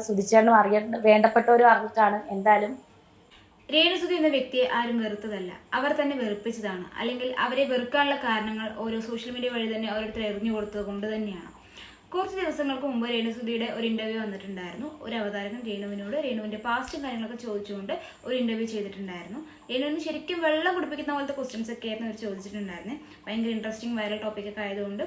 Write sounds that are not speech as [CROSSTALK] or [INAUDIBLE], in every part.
സുധിച്ചേട്ടനും അറിയേണ്ട വേണ്ടപ്പെട്ടവരും അറിഞ്ഞിട്ടാണ് എന്തായാലും രേണുസുതി എന്ന വ്യക്തിയെ ആരും വെറുത്തതല്ല. അവർ തന്നെ വെറുപ്പിച്ചതാണ്. അല്ലെങ്കിൽ അവരെ വെറുക്കാനുള്ള കാരണങ്ങൾ ഓരോ സോഷ്യൽ മീഡിയ വഴി തന്നെ ഓരോരുത്തർ എറിഞ്ഞു കൊടുത്തത് കൊണ്ട് തന്നെയാണ്. കുറച്ച് ദിവസങ്ങൾക്ക് മുമ്പ് രേണുസുധിയുടെ ഒരു ഇന്റർവ്യൂ വന്നിട്ടുണ്ടായിരുന്നു. ഒരു അവതാരകൻ രേണുവിനോട് രേണുവിന്റെ പാസ്റ്റും കാര്യങ്ങളൊക്കെ ചോദിച്ചുകൊണ്ട് ഒരു ഇന്റർവ്യൂ ചെയ്തിട്ടുണ്ടായിരുന്നു. രേണുവിന് ശരിക്കും വെള്ളം കുടിപ്പിക്കുന്ന പോലത്തെ ക്വസ്റ്റ്യൻസ് ഒക്കെ ആയിരുന്നു അവർ ചോദിച്ചിട്ടുണ്ടായിരുന്നത് ഭയങ്കര ഇൻട്രസ്റ്റിംഗ് വൈറൽ ടോപ്പിക് ഒക്കെ ആയതുകൊണ്ട്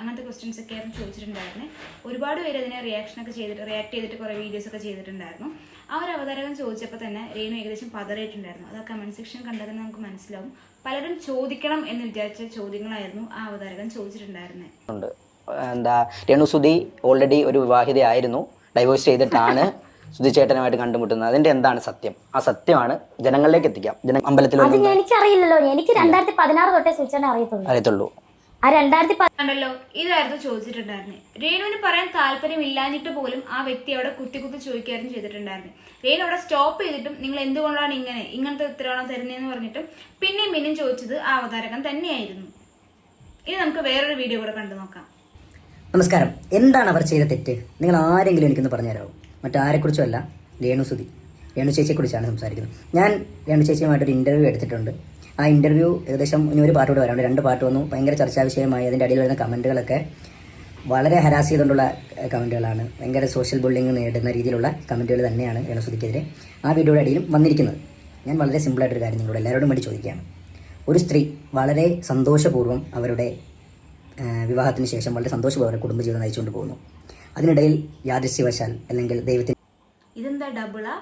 അങ്ങനത്തെ ക്വസ്റ്റ്യൻസ് ഒക്കെ ആയിരുന്നു ചോദിച്ചിട്ടുണ്ടായിരുന്നത് ഒരുപാട് പേര് അതിനെ റിയാക്ഷൻ ഒക്കെ ചെയ്തിട്ട് റിയാക്ട് ചെയ്തിട്ട് കുറേ വീഡിയോസ് ഒക്കെ ചെയ്തിട്ടുണ്ടായിരുന്നു. ആ ഒരു അവതാരകൻ ചോദിച്ചപ്പോൾ തന്നെ രേണു ഏകദേശം പതറിയിട്ടുണ്ടായിരുന്നു. അത് ആ കമന്റ് സെക്ഷൻ കണ്ടാൽ തന്നെ നമുക്ക് മനസ്സിലാവും. പലരും ചോദിക്കണം എന്ന് വിചാരിച്ച ചോദ്യങ്ങളായിരുന്നു ആ അവതാരകൻ ചോദിച്ചിട്ടുണ്ടായിരുന്നത് എന്താ രേണുസുതി ഓൾറെഡി ഒരു വിവാഹിതയായിരുന്നു. ഡൈവോഴ്സ് ചെയ്തിട്ടാണ് [LAUGHS] സുധി ചേട്ടനുമായിട്ട് കണ്ടുമുട്ടുന്നത്. അതിന്റെ എന്താണ് സത്യം? ആ സത്യമാണ് ജനങ്ങളിലേക്ക് എത്തിക്കാം. ജന അമ്പലത്തിൽ എനിക്കറിയില്ലല്ലോ. എനിക്ക് രണ്ടായിരത്തി പതിനാറ് തൊട്ടേ സുധിച്ചേട്ടനെ അറിയത്തുള്ളൂ. അറിയത്തുള്ളൂ. ആ രണ്ടായിരത്തി ആണല്ലോ ഇതായിരുന്നു ചോദിച്ചിട്ടുണ്ടായിരുന്നത് രേണുവിന് പറയാൻ താല്പര്യം ഇല്ലാഞ്ഞിട്ട് പോലും ആ വ്യക്തി അവിടെ കുത്തി കുത്തി ചോദിക്കായിരുന്നു ചെയ്തിട്ടുണ്ടായിരുന്നു. രേണു അവിടെ സ്റ്റോപ്പ് ചെയ്തിട്ടും നിങ്ങൾ എന്തുകൊണ്ടാണ് ഇങ്ങനെ ഇങ്ങനത്തെ ഉത്തരവാണ് തരുന്നതെന്ന് പറഞ്ഞിട്ടും പിന്നെയും പിന്നെയും ചോദിച്ചത് ആ അവതാരകൻ തന്നെയായിരുന്നു. ഇനി നമുക്ക് വേറൊരു വീഡിയോ കൂടെ കണ്ടു നോക്കാം. നമസ്കാരം. എന്താണ് അവർ ചെയ്ത തെറ്റ്? നിങ്ങൾ ആരെങ്കിലും എനിക്കൊന്ന് പറഞ്ഞുതരാമോ മറ്റാരെക്കുറിച്ചും അല്ല രേണു സുധി. രേണു ചേച്ചിയെക്കുറിച്ചാണ് സംസാരിക്കുന്നത്. ഞാൻ രേണു ചേച്ചിയുമായിട്ട് ഒരു ഇന്റർവ്യൂ എടുത്തിട്ടുണ്ട്. ആ ഇന്റർവ്യൂ ഏകദേശം ഇനി ഒരു പാട്ടോട് വരാനുണ്ട്. രണ്ട് പാട്ട് വന്നു. ഭയങ്കര ചർച്ചാ വിഷയമായി അതിന്റെ അടിയിൽ വരുന്ന കമന്റുകളൊക്കെ വളരെ ഹരാസ് ചെയ്തുകൊണ്ടുള്ള കമന്റുകളാണ് ഭയങ്കര സോഷ്യൽ ബുള്ളിങ് നേടുന്ന രീതിയിലുള്ള കമന്റുകൾ തന്നെയാണ് രേണുസുതിക്കെതിരെ ആ വീഡിയോയുടെ അടിയിലും വന്നിരിക്കുന്നത്. ഞാൻ വളരെ സിമ്പിളായിട്ടൊരു കാര്യം നിങ്ങളോട് എല്ലാവരോടും വേണ്ടി ചോദിക്കുകയാണ്. ഒരു സ്ത്രീ വളരെ സന്തോഷപൂർവം അവരുടെ വിവാഹത്തിന് ശേഷം വളരെ സന്തോഷപൂർവം കുടുംബജീവിതം നയിച്ചുകൊണ്ട് പോകുന്നു. അതിനിടയിൽ യാദൃശ്യവശാൽ അല്ലെങ്കിൽ ദൈവത്തിന് ഇതെന്താ ഡബിളാ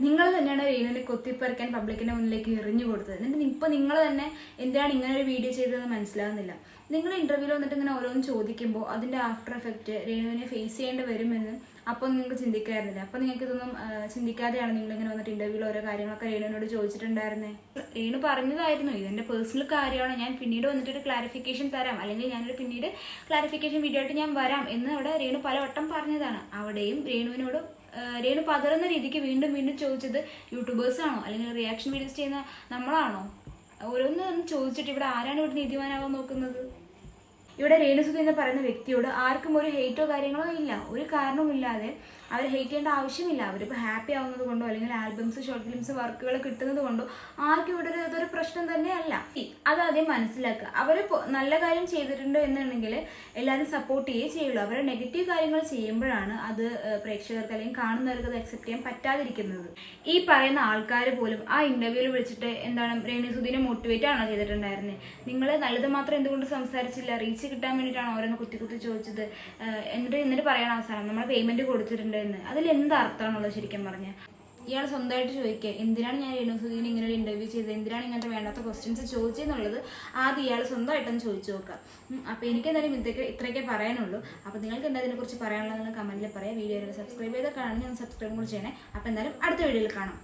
നിങ്ങൾ തന്നെയാണ് രേണുവിനെ കൊത്തിപ്പറിക്കാൻ പബ്ലിക്കിന്റെ മുന്നിലേക്ക് എറിഞ്ഞു കൊടുത്തത്. എന്നിട്ട് ഇപ്പൊ നിങ്ങൾ തന്നെ എന്തിനാണ് ഇങ്ങനെ ഒരു വീഡിയോ ചെയ്തതെന്ന് മനസ്സിലാകുന്നില്ല നിങ്ങൾ ഇന്റർവ്യൂ വന്നിട്ട് ഇങ്ങനെ ഓരോന്ന് ചോദിക്കുമ്പോൾ അതിന്റെ ആഫ്റ്റർ എഫക്റ്റ് രേണുവിനെ ഫേസ് ചെയ്യേണ്ടി വരുമെന്ന് അപ്പോൾ നിങ്ങൾക്ക് ചിന്തിക്കായിരുന്നില്ല. അപ്പോൾ നിങ്ങൾക്ക് ഇതൊന്നും ചിന്തിക്കാതെയാണ് നിങ്ങൾ ഇങ്ങനെ വന്നിട്ട് ഇന്റർവ്യൂവിൽ ഓരോ കാര്യങ്ങളൊക്കെ രേണുവിനോട് ചോദിച്ചിട്ടുണ്ടായിരുന്നേ. രേണു പറഞ്ഞതായിരുന്നു. ഇതെന്റെ പേഴ്സണൽ കാര്യമാണ്. ഞാൻ പിന്നീട് വന്നിട്ട് ഒരു ക്ലാരിഫിക്കേഷൻ തരാം. അല്ലെങ്കിൽ ഞാനൊരു പിന്നീട് ക്ലാരിഫിക്കേഷൻ വീഡിയോ ആയിട്ട് ഞാൻ വരാം എന്ന് അവിടെ രേണു പലവട്ടം പറഞ്ഞതാണ്. അവിടെയും രേണുവിനോട് രേണു പതറുന്ന രീതിക്ക് വീണ്ടും വീണ്ടും ചോദിച്ചത് യൂട്യൂബേഴ്സ് ആണോ? അല്ലെങ്കിൽ റിയാക്ഷൻ വീഡിയോസ് ചെയ്യുന്ന നമ്മളാണോ? ഓരോന്നും ചോദിച്ചിട്ട് ഇവിടെ ആരാണ് ഇവിടെ നീതിമാനാവാൻ നോക്കുന്നത്? ഇവിടെ രേണുസുതി എന്ന് പറയുന്ന വ്യക്തിയോട് ആർക്കും ഒരു ഹെയ്റ്റോ കാര്യങ്ങളോ ഇല്ല. ഒരു കാരണവുമില്ലാതെ അവർ ഹെയ്റ്റ് ചെയ്യേണ്ട ആവശ്യമില്ല. അവരിപ്പോൾ ഹാപ്പി ആവുന്നത് കൊണ്ടോ അല്ലെങ്കിൽ ആൽബംസ് ഷോർട്ട് ഫിലിംസ് വർക്കുകൾ കിട്ടുന്നത് കൊണ്ടോ ആർക്കും ഇവിടെ അതൊരു പ്രശ്നം തന്നെയല്ല. അതാദ്യം മനസ്സിലാക്കുക. അവർ നല്ല കാര്യം ചെയ്തിട്ടുണ്ട് എന്നുണ്ടെങ്കിൽ എല്ലാവരും സപ്പോർട്ട് ചെയ്യേ ചെയ്യുള്ളൂ. അവരുടെ നെഗറ്റീവ് കാര്യങ്ങൾ ചെയ്യുമ്പോഴാണ് അത് പ്രേക്ഷകർക്ക് അല്ലെങ്കിൽ കാണുന്നവർക്ക് അത് അക്സെപ്റ്റ് ചെയ്യാൻ പറ്റാതിരിക്കുന്നത്. ഈ പറയുന്ന ആൾക്കാർ പോലും ആ ഇന്റർവ്യൂവിൽ വിളിച്ചിട്ട് എന്താണ് രേണുസുദിനെ മോട്ടിവേറ്റ് ആണോ ചെയ്തിട്ടുണ്ടായിരുന്നത് നിങ്ങൾ നല്ലത് മാത്രം എന്തുകൊണ്ട് സംസാരിച്ചില്ല? റീച്ച് കിട്ടാൻ വേണ്ടിയിട്ടാണ് ഓരോന്ന് കുത്തി കുത്തി ചോദിച്ചത്. എന്നിട്ട് എന്നിട്ട് പറയണ അവസാനം നമ്മൾ പേയ്മെന്റ് കൊടുത്തിട്ടുണ്ട് എന്ന് അതിൽ എന്ത് അർത്ഥമാണുള്ളത് ശരിക്കും പറഞ്ഞ? ഇയാൾ സ്വന്തമായിട്ട് ചോദിക്കുക എന്തിനാണ് ഞാൻ രേണുസുദീനെ ഇങ്ങനെ ഒരു ഇന്റർവ്യൂ ചെയ്തത്? എന്തിനാണ് ഇങ്ങനത്തെ വേണ്ടാത്ത ക്വസ്റ്റ്യൻസ് ചോദിച്ചെന്നുള്ളത് ആദ്യം ഇയാൾ സ്വന്തമായിട്ടൊന്ന് ചോദിച്ചു നോക്കുക. അപ്പോൾ എനിക്ക് എന്തായാലും ഇതൊക്കെ ഇത്രയൊക്കെ പറയാനുള്ളൂ. അപ്പോൾ നിങ്ങൾക്ക് എന്താ ഇതിനെക്കുറിച്ച് പറയാനുള്ളത് നിങ്ങൾ കമന്റിൽ പറയാം. വീഡിയോ സബ്സ്ക്രൈബ് ചെയ്ത് കാണാൻ ഞാൻ സബ്സ്ക്രൈബ് കൂടി ചെയ്യണേ. അപ്പോൾ എന്തായാലും അടുത്ത വീഡിയോയിൽ കാണാം.